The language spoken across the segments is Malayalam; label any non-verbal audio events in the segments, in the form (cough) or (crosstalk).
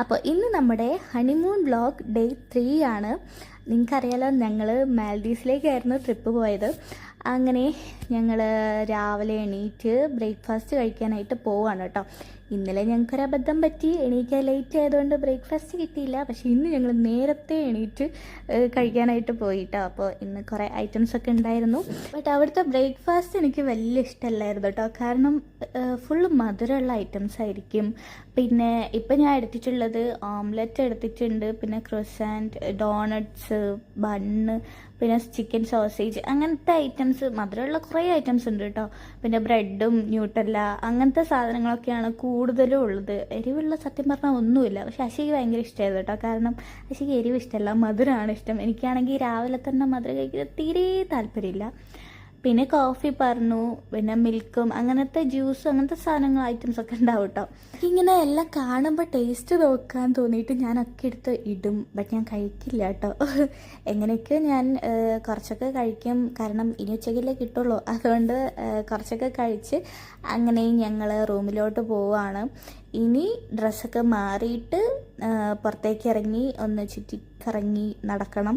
അപ്പോൾ ഇന്ന് നമ്മുടെ ഹണിമൂൺ വ്ളോഗ് ഡേ ത്രീ ആണ്. നിങ്ങൾക്കറിയാലോ ഞങ്ങൾ മാൽഡീവ്സിലേക്കായിരുന്നു ട്രിപ്പ് പോയത്. അങ്ങനെ ഞങ്ങൾ രാവിലെ എണീറ്റ് ബ്രേക്ക്ഫാസ്റ്റ് കഴിക്കാനായിട്ട് പോവാണ് കേട്ടോ. ഇന്നലെ ഞങ്ങൾക്കൊരു അബദ്ധം പറ്റി. എണീക്കാൻ ലേറ്റ് ആയതുകൊണ്ട് ബ്രേക്ക്ഫാസ്റ്റ് കിട്ടിയില്ല. പക്ഷേ ഇന്ന് ഞങ്ങൾ നേരത്തെ എണീറ്റ് കഴിക്കാനായിട്ട് പോയി കേട്ടോ അപ്പോൾ ഇന്ന് കുറേ ഐറ്റംസ് ഒക്കെ ഉണ്ടായിരുന്നു. ബട്ട് അവിടുത്തെ ബ്രേക്ക്ഫാസ്റ്റ് എനിക്ക് വലിയ ഇഷ്ടമല്ലായിരുന്നു കേട്ടോ. കാരണം ഫുള്ള് മധുരമുള്ള ഐറ്റംസ് ആയിരിക്കും. പിന്നെ ഇപ്പം ഞാൻ എടുത്തിട്ടുള്ളത് ഓംലെറ്റ് എടുത്തിട്ടുണ്ട്. പിന്നെ ക്രൊസാൻഡ് ഡോണട്ട്സ് ബണ്ണ് പിന്നെ ചിക്കൻ സോസേജ് അങ്ങനത്തെ ഐറ്റംസ് മധുരമുള്ള കുറേ ഐറ്റംസ് ഉണ്ട് കേട്ടോ പിന്നെ ബ്രെഡും ന്യൂട്ടല്ല അങ്ങനത്തെ സാധനങ്ങളൊക്കെയാണ് കൂടുതലും ഉള്ളത്. എരിവുള്ള സത്യം പറഞ്ഞാൽ ഒന്നുമില്ല. പക്ഷെ അശിക്ക് ഭയങ്കര ഇഷ്ടമായിരുന്നു കേട്ടോ കാരണം അശിക്ക് എരിവ് ഇഷ്ടമല്ല മധുരമാണ് ഇഷ്ടം. എനിക്കാണെങ്കിൽ രാവിലെ തന്നെ മധുരം കഴിക്കുന്നത് തീരെ താല്പര്യമില്ല. പിന്നെ കോഫി പറഞ്ഞു പിന്നെ മിൽക്കും അങ്ങനത്തെ ജ്യൂസും അങ്ങനത്തെ സാധനങ്ങൾ ഐറ്റംസ് ഒക്കെ ഉണ്ടാവും കേട്ടോ ഇങ്ങനെ എല്ലാം കാണുമ്പോൾ ടേസ്റ്റ് നോക്കാൻ തോന്നിയിട്ട് ഒക്കെ എടുത്ത് ഇടും. ബട്ട് ഞാൻ കഴിക്കില്ല കേട്ടോ (laughs) എങ്ങനെയൊക്കെ ഞാൻ കുറച്ചൊക്കെ കഴിക്കും. കാരണം ഇനി ഉച്ചയ്ക്കല്ലേ കിട്ടുള്ളൂ. (laughs) അതുകൊണ്ട് കുറച്ചൊക്കെ കഴിച്ച് അങ്ങനെ ഞങ്ങൾ റൂമിലോട്ട് പോവാണ്. ഇനി ഡ്രസ്സൊക്കെ മാറിയിട്ട് പുറത്തേക്ക് ഇറങ്ങി ഒന്ന് ചുറ്റിക്കറങ്ങി നടക്കണം.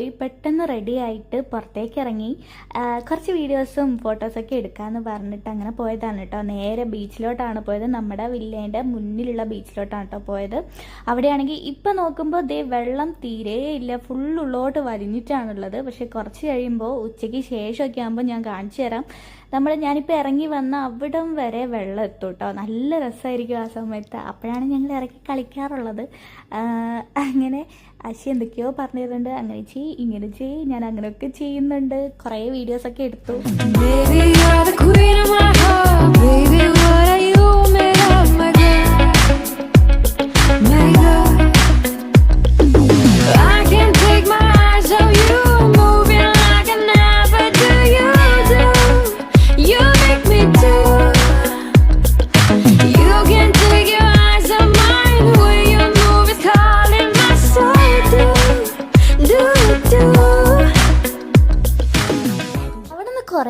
പോയി പെട്ടെന്ന് റെഡി ആയിട്ട് പുറത്തേക്ക് ഇറങ്ങി. കുറച്ച് വീഡിയോസും ഫോട്ടോസൊക്കെ എടുക്കാമെന്ന് പറഞ്ഞിട്ട് അങ്ങനെ പോയതാണ് കേട്ടോ. നേരെ ബീച്ചിലോട്ടാണ് പോയത്. നമ്മുടെ വില്ലേന്റെ മുന്നിലുള്ള ബീച്ചിലോട്ടാണ് കേട്ടോ പോയത്. അവിടെയാണെങ്കിൽ ഇപ്പം നോക്കുമ്പോൾ ദേ വെള്ളം തീരെ ഇല്ല. ഫുൾ ഉള്ളോട്ട് വലിഞ്ഞിട്ടാണുള്ളത് പക്ഷെ കുറച്ച് കഴിയുമ്പോൾ ഉച്ചയ്ക്ക് ശേഷമൊക്കെ ആകുമ്പോൾ ഞാൻ കാണിച്ചു തരാം. നമ്മൾ ഞാനിപ്പോൾ ഇറങ്ങി വന്ന അവിടം വരെ വെള്ളം എത്തും കേട്ടോ. നല്ല രസമായിരിക്കും ആ സമയത്ത്. അപ്പോഴാണ് ഞങ്ങൾ ഇറങ്ങി കളിക്കാറുള്ളത്. അങ്ങനെ അശി എന്തൊക്കെയോ പറഞ്ഞു തരുന്നുണ്ട് അങ്ങനെ ചെയ്യ് ഇങ്ങനെ ചെയ് ഞാൻ അങ്ങനെയൊക്കെ ചെയ്യുന്നുണ്ട്. കുറേ വീഡിയോസൊക്കെ എടുത്തു.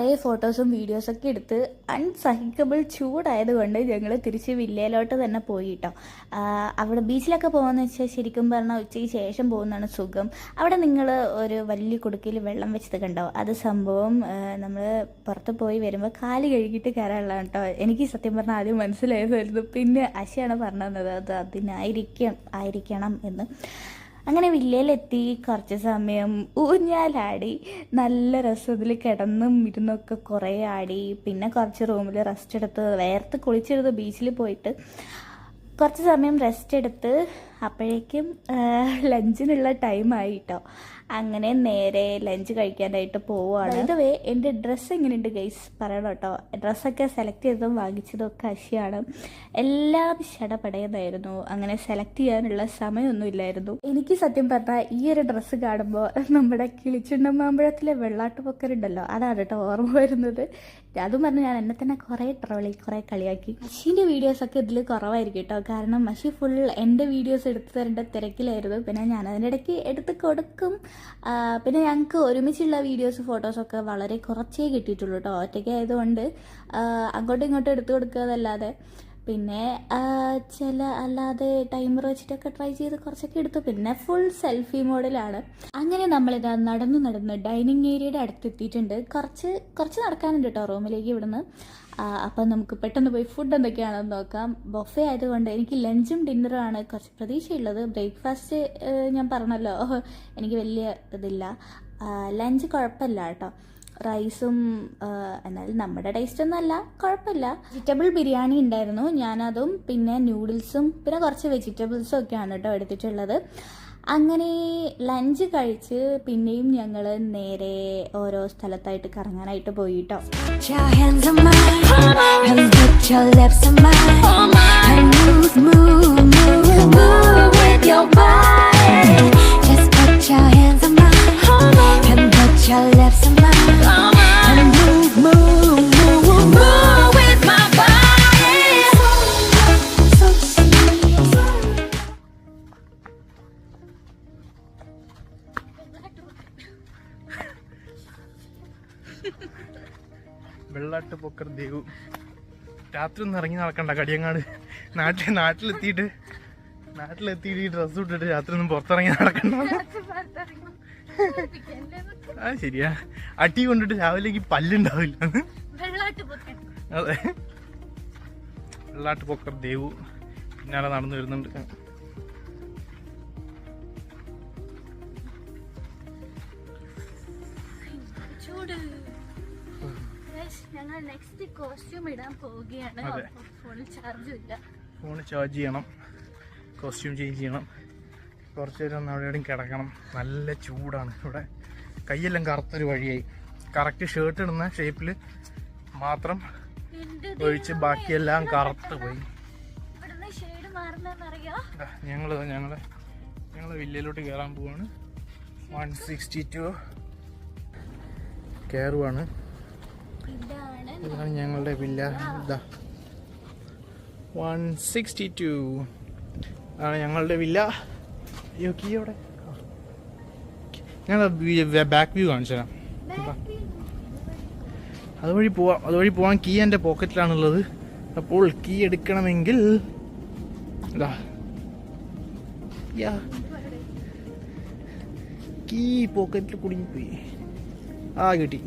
കുറേ ഫോട്ടോസും വീഡിയോസൊക്കെ എടുത്ത് അൺസഹിക്കബിൾ ചൂടായതുകൊണ്ട് ഞങ്ങൾ തിരിച്ച് വില്ലയിലോട്ട് തന്നെ പോയി കേട്ടോ അവിടെ ബീച്ചിലൊക്കെ പോകുന്ന വെച്ചാൽ ശരിക്കും പറഞ്ഞാൽ ഉച്ചയ്ക്ക് ശേഷം പോകുന്നതാണ് സുഖം. അവിടെ നിങ്ങൾ ഒരു വലിയ കുടുക്കയിൽ വെള്ളം വെച്ചത് കണ്ടോ അത് സംഭവം നമ്മൾ പുറത്ത് പോയി വരുമ്പോൾ കാൽ കഴുകിയിട്ട് കയറാനുള്ളതാണ് കേട്ടോ. എനിക്ക് സത്യം പറഞ്ഞാൽ ആദ്യം മനസ്സിലായതായിരുന്നു. പിന്നെ അശയാണ് പറഞ്ഞു തന്നത്. അത് അതിനായിരിക്കും ആയിരിക്കണം എന്ന്. അങ്ങനെ വില്ലയിലെത്തി. കുറച്ച് സമയം ഊഞ്ഞാലാടി. നല്ല രസത്തിൽ കിടന്നും ഇരുന്നൊക്കെ കുറേ ആടി. പിന്നെ കുറച്ച് റൂമിൽ റെസ്റ്റ് എടുത്ത് വേർത്ത് കുളിച്ചെടുത്ത് ബീച്ചിൽ പോയിട്ട് കുറച്ച് സമയം റെസ്റ്റ് എടുത്ത് അപ്പോഴേക്കും ലഞ്ചിനുള്ള ടൈമായി കേട്ടോ അങ്ങനെ നേരെ ലഞ്ച് കഴിക്കാനായിട്ട് പോവുകയാണ് ഇതുവേ എന്റെ ഡ്രസ്സ് എങ്ങനെയുണ്ട് ഗൈസ് പറയണം കേട്ടോ. ഡ്രസ്സൊക്കെ സെലക്ട് ചെയ്തതും വാങ്ങിച്ചതും ഒക്കെ അശിയാണ്. എല്ലാം ശടപടയുന്നതായിരുന്നു അങ്ങനെ സെലക്ട് ചെയ്യാനുള്ള സമയമൊന്നും ഇല്ലായിരുന്നു. എനിക്ക് സത്യം പറഞ്ഞാൽ ഈ ഒരു ഡ്രസ്സ് കാണുമ്പോൾ നമ്മുടെ കിളിച്ചുണ്ടമാമ്പഴത്തിലെ വെള്ളാട്ടുപൊക്കരുണ്ടല്ലോ അതാണ് കേട്ടോ ഓർമ്മ വരുന്നത്. അതും പറഞ്ഞ് ഞാൻ എന്നെ തന്നെ കുറേ ട്രോളി കുറേ കളിയാക്കി. മഷീന്റെ വീഡിയോസൊക്കെ ഇതിൽ കുറവായിരിക്കും കേട്ടോ. കാരണം മഷി ഫുൾ എന്റെ വീഡിയോസ് എടുത്തു തരേണ്ട തിരക്കിലായിരുന്നു. പിന്നെ ഞാൻ അതിന്റെ ഇടയ്ക്ക് എടുത്ത് കൊടുക്കും. പിന്നെ ഞങ്ങൾക്ക് ഒരുമിച്ചുള്ള വീഡിയോസ് ഫോട്ടോസൊക്കെ വളരെ കുറച്ചേ കിട്ടിയിട്ടുള്ളൂ കേട്ടോ. ഒറ്റയ്ക്ക് ആയതുകൊണ്ട് ആ, അങ്ങോട്ടും ഇങ്ങോട്ടും എടുത്തു കൊടുക്കാതല്ലാതെ പിന്നെ ചില അല്ലാതെ ടൈമർ വെച്ചിട്ടൊക്കെ ട്രൈ ചെയ്ത് കുറച്ചൊക്കെ എടുത്തു. പിന്നെ ഫുൾ സെൽഫി മോഡലാണ് അങ്ങനെ നമ്മളിതാ നടന്നു നടന്ന് ഡൈനിങ് ഏരിയയുടെ അടുത്തെത്തിയിട്ടുണ്ട്. കുറച്ച് കുറച്ച് നടക്കാനുണ്ട് കേട്ടോ റൂമിലേക്ക് ഇവിടുന്ന്. അപ്പം നമുക്ക് പെട്ടെന്ന് പോയി ഫുഡ് എന്തൊക്കെയാണെന്ന് നോക്കാം. ബൊഫേ ആയതുകൊണ്ട് എനിക്ക് ലഞ്ചും ഡിന്നറും ആണ് കുറച്ച് പ്രതീക്ഷയുള്ളത്. ബ്രേക്ക്ഫാസ്റ്റ് ഞാൻ പറഞ്ഞല്ലോ എനിക്ക് വലിയ ഇതില്ല. ലഞ്ച് കുഴപ്പമില്ല കേട്ടോ. റൈസും എന്നാലും നമ്മുടെ ടേസ്റ്റ് ഒന്നുമല്ല കുഴപ്പമില്ല. വെജിറ്റബിൾ ബിരിയാണി ഉണ്ടായിരുന്നു. ഞാനതും പിന്നെ ന്യൂഡിൽസും പിന്നെ കുറച്ച് വെജിറ്റബിൾസും ഒക്കെയാണ് കേട്ടോ എടുത്തിട്ടുള്ളത്. അങ്ങനെ ലഞ്ച് കഴിച്ച് പിന്നെയും ഞങ്ങൾ നേരെ ഓരോ സ്ഥലത്തായിട്ട് കറങ്ങാനായിട്ട് പോയി കേട്ടോ. Just വെള്ളാട്ട് പൊക്കർ ദേവു. രാത്രി ഒന്നും ഇറങ്ങി നടക്കണ്ട കടിയങ്ങാട്. നാട്ടിൽ നാട്ടിലെത്തിയിട്ട് നാട്ടിലെത്തിയിട്ട് ഈ ഡ്രസ്സ് ഇട്ടിട്ട് രാത്രി ഒന്നും പുറത്തിറങ്ങി നടക്കണ്ട ആ ശരിയാ. അട്ടി കൊണ്ടിട്ട് രാവിലേക്ക് പല്ലുണ്ടാവില്ല അതെ. വെള്ളാട്ട് പൊക്കർ ദേവു. പിന്നാലെ നടന്നു വരുന്നുണ്ട്. ഞങ്ങൾ കോസ്റ്റ്യൂം ഇടാൻ പോവുകയാണ്. അതെ. ഫോണിൽ ചാർജും ഇല്ല. ഫോൺ ചാർജ് ചെയ്യണം. കോസ്റ്റ്യൂം ചേഞ്ച് ചെയ്യണം. കുറച്ച് നേരം ഒന്ന് എവിടെയും കിടക്കണം. നല്ല ചൂടാണ് ഇവിടെ. കൈയെല്ലാം കറുത്തൊരു വഴിയായി. കറക്റ്റ് ഷർട്ട് ഇടുന്ന ഷേപ്പിൽ മാത്രം ഒഴിച്ച് ബാക്കിയെല്ലാം കറുത്ത് പോയി. ഞങ്ങൾ ഞങ്ങൾ ഞങ്ങൾ വില്ലയിലോട്ട് കയറാൻ പോവാണ്. വൺ സിക്സ്റ്റി ടു കയറുവാണ് ഇതാണ് ഞങ്ങളുടെ വില്ല. ഇതാ വൺ സിക്സ്റ്റി ടു ആണ് ഞങ്ങളുടെ വില്ല. അയ്യോ കീ അവിടെ ഞങ്ങൾ ബാക്ക് വ്യൂ കാണിച്ചു തരാം. അതുവഴി പോവാം അതുവഴി പോവാൻ കീ എന്റെ പോക്കറ്റിലാണുള്ളത് അപ്പോൾ കീ എടുക്കണമെങ്കിൽ ഇതാ കീ പോക്കറ്റിൽ കുടുങ്ങിപ്പോയി. ആ കിട്ടി.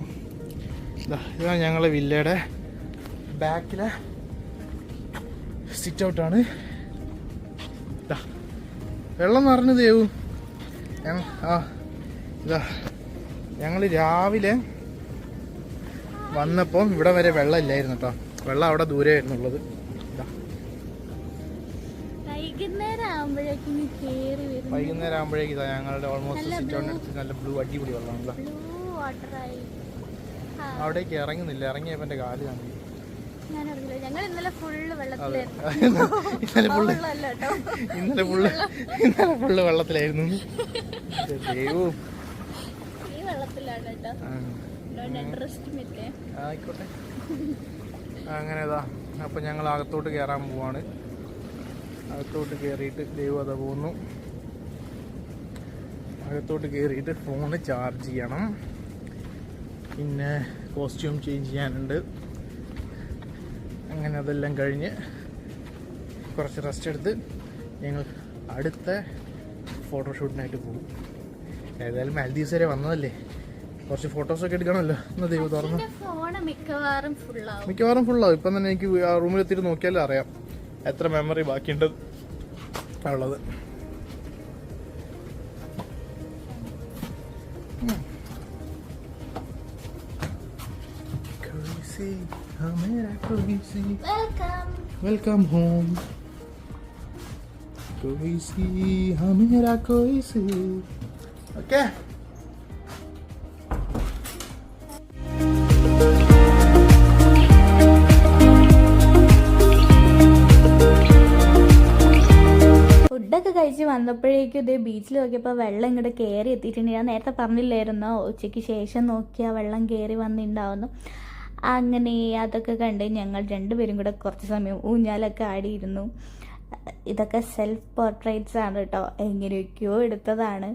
ഇതാണ് ഞങ്ങളെ വില്ലയുടെ ബാക്കിലെ സിറ്റ് ഔട്ടാണ് വെള്ളം നിറഞ്ഞു ദേവു ആ ഇതാ ഞങ്ങൾ രാവിലെ വന്നപ്പം ഇവിടെ വരെ വെള്ളം ഇല്ലായിരുന്നു കേട്ടോ വെള്ളം അവിടെ ദൂരെ ആയിരുന്നുള്ളത് വൈകുന്നേരം ആകുമ്പോഴേക്കും ഇതാ ഞങ്ങളുടെ ഓൾമോസ്റ്റ് സിറ്റ്. ഔട്ടിനടുത്ത് നല്ല ബ്ലൂ അടിപൊളി വെള്ളമാണ് അവിടേക്ക് ഇറങ്ങുന്നില്ല. ഇറങ്ങിയപ്പോ എന്റെ കാൽ അറിയില്ല ഞങ്ങൾ ഇന്നലെ ഫുള്ള് ഇന്നലെ ഫുള്ള് ഇന്നലെ ഫുള്ള് വെള്ളത്തിലായിരുന്നു. (laughs) ദൈവവും ഈ വെള്ളത്തിലാണ് കേട്ടോ. ആ, ഇൻട്രസ്റ്റ് ഇല്ലേ? ആയിക്കോട്ടെ. അങ്ങനെ ഇതാ. അപ്പം ഞങ്ങൾ അകത്തോട്ട് കേറാൻ പോവാണ്. അകത്തോട്ട് കയറിയിട്ട് ദൈവം അതാ പോകുന്നു അകത്തോട്ട് കയറിയിട്ട് ഫോണ് ചാർജ് ചെയ്യണം. പിന്നെ കോസ്റ്റ്യൂം ചേഞ്ച് ചെയ്യാനുണ്ട്. അങ്ങനെ അതെല്ലാം കഴിഞ്ഞ് കുറച്ച് റെസ്റ്റ് എടുത്ത് ഞങ്ങൾ അടുത്ത ഫോട്ടോഷൂട്ടിനായിട്ട് പോകും. ഏതായാലും മാൽദീവ്സ് വരെ വന്നതല്ലേ? കുറച്ച് ഫോട്ടോസൊക്കെ എടുക്കണമല്ലോ. എന്നാ ദൈവം തുറന്നു. മിക്കവാറും ഫുള്ളാവും ഇപ്പം തന്നെ എനിക്ക് ആ റൂമിലെത്തിയിട്ട് നോക്കിയാലേ അറിയാം. എത്ര മെമ്മറി ബാക്കിയുണ്ട് ഉള്ളത് വെൽക്കം വെൽക്കം ഹോം कोई सी हमेरा कोई सी ओके ഫുഡൊക്കെ കഴിച്ച് വന്നപ്പോഴേക്കും ഇതേ ബീച്ചിൽ നോക്കിയപ്പോൾ വെള്ളം ഇങ്ങോട്ട് കയറി എത്തിയിട്ടുണ്ട് ഞാൻ നേരത്തെ പറഞ്ഞില്ലായിരുന്നോ ഉച്ചയ്ക്ക് ശേഷം നോക്കിയാൽ വെള്ളം കയറി വന്നിട്ടുണ്ടാവുന്നു അങ്ങനെ അതൊക്കെ കണ്ട് ഞങ്ങൾ രണ്ടുപേരും കൂടെ കുറച്ച് സമയം ഊഞ്ഞാലൊക്കെ ആടിയിരുന്നു. ഇതൊക്കെ സെൽഫ് പോർട്രേറ്റ്സ് ആണ് കേട്ടോ എങ്ങനെയൊക്കെയോ എടുത്തതാണ്.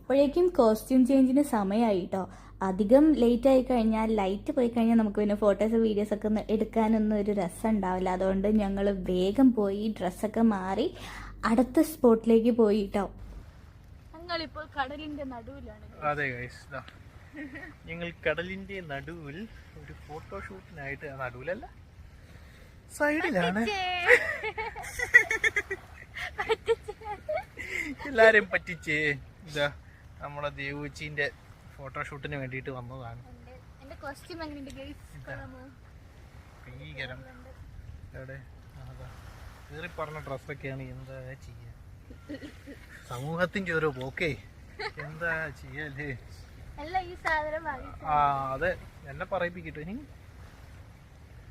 അപ്പോഴേക്കും കോസ്റ്റ്യൂം ചേഞ്ചിന് സമയമായി കേട്ടോ അധികം ലേറ്റ് ആയി കഴിഞ്ഞാൽ ലൈറ്റ് പോയി കഴിഞ്ഞാൽ നമുക്ക് പിന്നെ ഫോട്ടോസ് വീഡിയോസ് ഒക്കെ ഒന്ന് എടുക്കാനൊന്നും ഒരു രസം ഉണ്ടാവില്ല. അതുകൊണ്ട് ഞങ്ങൾ വേഗം പോയി ഡ്രസ്സൊക്കെ മാറി അടുത്ത സ്പോട്ടിലേക്ക് പോയി കേട്ടോ ഞങ്ങളിപ്പോൾ കടലിന്റെ നടുവിലാണ്. അതെ ഞങ്ങൾ കടലിന്റെ നടുവിൽ ഒരു ഫോട്ടോഷൂട്ടിനായിട്ട് നടുവിലല്ല സൈഡിലാണ്. എല്ലാരെയും പറ്റിച്ചേ ഇതാ നമ്മുടെ ദേവുച്ചിന്റെ ഫോട്ടോഷൂട്ടിന് വേണ്ടിട്ട് വന്നതാണ്. ഭീകരം. പറഞ്ഞ ഡ്രസ്സൊക്കെയാണ് എന്താ ചെയ്യ? സമൂഹത്തിന്റെ ഓരോ പോക്കേ. എന്താ ചെയ്യല്ലേ അതെ എന്നെ പറയിപ്പിക്കട്ടെ. ഇനി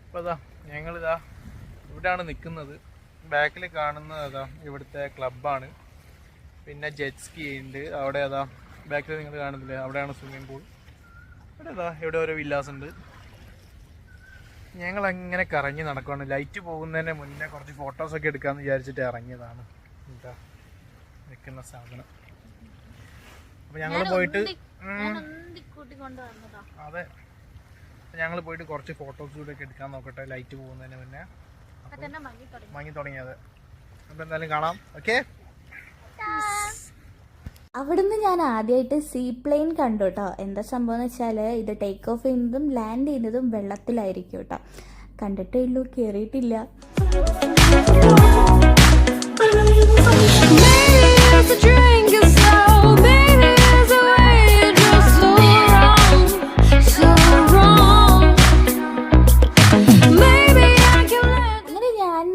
ഇപ്പൊ ഇതാ ഞങ്ങളിതാ ഇവിടാണ് നിൽക്കുന്നത് ബാക്കിൽ കാണുന്നത് അതാ ഇവിടുത്തെ ക്ലബ്ബാണ്. പിന്നെ ജെറ്റ് സ്കീ ഉണ്ട്. അവിടെ അതാ ബാക്കിൽ നിങ്ങൾ കാണുന്നില്ലേ? അവിടെയാണ് സ്വിമ്മിംഗ് പൂൾ ഇവിടെ അതാ ഇവിടെ ഓരോ വില്ലാസ് ഉണ്ട്. ഞങ്ങൾ അങ്ങനെ കറങ്ങി നടക്കുവാണ്. ലൈറ്റ് പോകുന്നതിന് മുന്നേ കുറച്ച് ഫോട്ടോസൊക്കെ എടുക്കാമെന്ന് വിചാരിച്ചിട്ട് ഇറങ്ങിയതാണ്. എന്താ നിൽക്കുന്ന സാധനം. അപ്പൊ ഞങ്ങൾ പോയിട്ട്. അതെ. ഞങ്ങൾ പോയിട്ട് കുറച്ച് ഫോട്ടോസ് കൂടെ ഒക്കെ എടുക്കാൻ നോക്കട്ടെ ലൈറ്റ് പോകുന്നതിന് മുന്നേ. മങ്ങി തുടങ്ങിയത് അപ്പൊ എന്തായാലും കാണാം. ഓക്കെ? അവിടുന്ന് ഞാൻ ആദ്യമായിട്ട് സീ പ്ലെയിൻ കണ്ടു കേട്ടോ എന്താ സംഭവം എന്ന് വെച്ചാൽ ഇത് ടേക്ക് ഓഫ് ചെയ്യുന്നതും ലാൻഡ് ചെയ്യുന്നതും വെള്ളത്തിലായിരിക്കും കേട്ടോ കണ്ടിട്ടേ ഉള്ളൂ കയറിയിട്ടില്ല it's a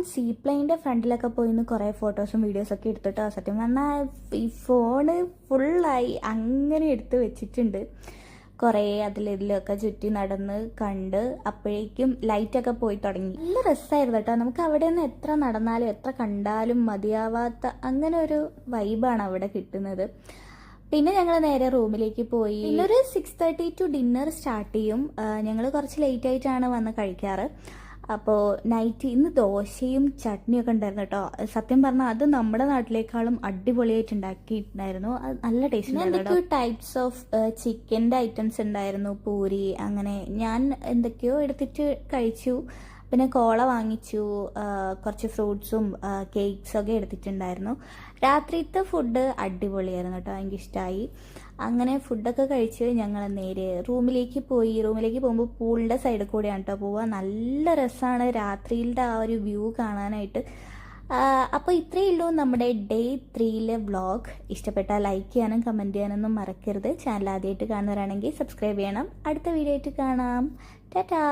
അങ്ങനെ ഞാൻ സീ പ്ലെയിന്റെ ഫ്രണ്ടിലൊക്കെ പോയി നിന്ന് കുറേ ഫോട്ടോസും വീഡിയോസൊക്കെ എടുത്തിട്ടോ. സത്യം പറഞ്ഞാൽ ഈ ഫോണ് ഫുള്ളായി അങ്ങനെ എടുത്ത് വെച്ചിട്ടുണ്ട്. കുറേ അതിലിതിലൊക്കെ ചുറ്റി നടന്ന് കണ്ട് അപ്പോഴേക്കും ലൈറ്റൊക്കെ പോയി തുടങ്ങി. നല്ല രസമായിരുന്നു കേട്ടോ. നമുക്ക് അവിടെ നിന്ന് എത്ര നടന്നാലും എത്ര കണ്ടാലും മതിയാവാത്ത അങ്ങനെ ഒരു വൈബാണ് അവിടെ കിട്ടുന്നത്. പിന്നെ ഞങ്ങൾ നേരെ റൂമിലേക്ക് പോയി. പിന്നെ ഒരു six thirty to dinner start ചെയ്യും ഞങ്ങൾ കുറച്ച് ലേറ്റ് ആയിട്ടാണ് വന്ന് കഴിക്കാറ്. അപ്പോൾ നൈറ്റ് ഇന്ന് ദോശയും ചട്നിയൊക്കെ ഉണ്ടായിരുന്നു കേട്ടോ. സത്യം പറഞ്ഞാൽ അത് നമ്മുടെ നാട്ടിലേക്കാളും അടിപൊളിയായിട്ട് ഉണ്ടാക്കിയിട്ടുണ്ടായിരുന്നു അത് നല്ല ടേസ്റ്റ് എന്തൊക്കെയോ ടൈപ്സ് ഓഫ് ചിക്കന്റെ ഐറ്റംസ് ഉണ്ടായിരുന്നു. പൂരി അങ്ങനെ ഞാൻ എന്തൊക്കെയോ എടുത്തിട്ട് കഴിച്ചു. പിന്നെ കോള വാങ്ങിച്ചു കുറച്ച് ഫ്രൂട്ട്സും കേക്ക്സൊക്കെ എടുത്തിട്ടുണ്ടായിരുന്നു. രാത്രിത്തെ ഫുഡ് അടിപൊളിയായിരുന്നു കേട്ടോ എനിക്ക് ഇഷ്ടമായി അങ്ങനെ ഫുഡൊക്കെ കഴിച്ച് ഞങ്ങൾ നേരെ റൂമിലേക്ക് പോയി. റൂമിലേക്ക് പോകുമ്പോൾ പൂളിന്റെ സൈഡിൽ കൂടെയാണ് കേട്ടോ പോവുക. നല്ല രസമാണ് രാത്രിയിലത്തെ ആ ഒരു വ്യൂ കാണാനായിട്ട്. അപ്പോൾ ഇത്രയേ ഉള്ളൂ നമ്മുടെ ഡേ ത്രീയിലെ വ്ളോഗ് ഇഷ്ടപ്പെട്ടാൽ ലൈക്ക് ചെയ്യാനും കമന്റ് ചെയ്യാനൊന്നും മറക്കരുത്. ചാനൽ ആദ്യമായിട്ട് കാണുന്നവരാണെങ്കിൽ സബ്സ്ക്രൈബ് ചെയ്യണം. അടുത്ത വീഡിയോ ആയിട്ട് കാണാം. ടാറ്റാ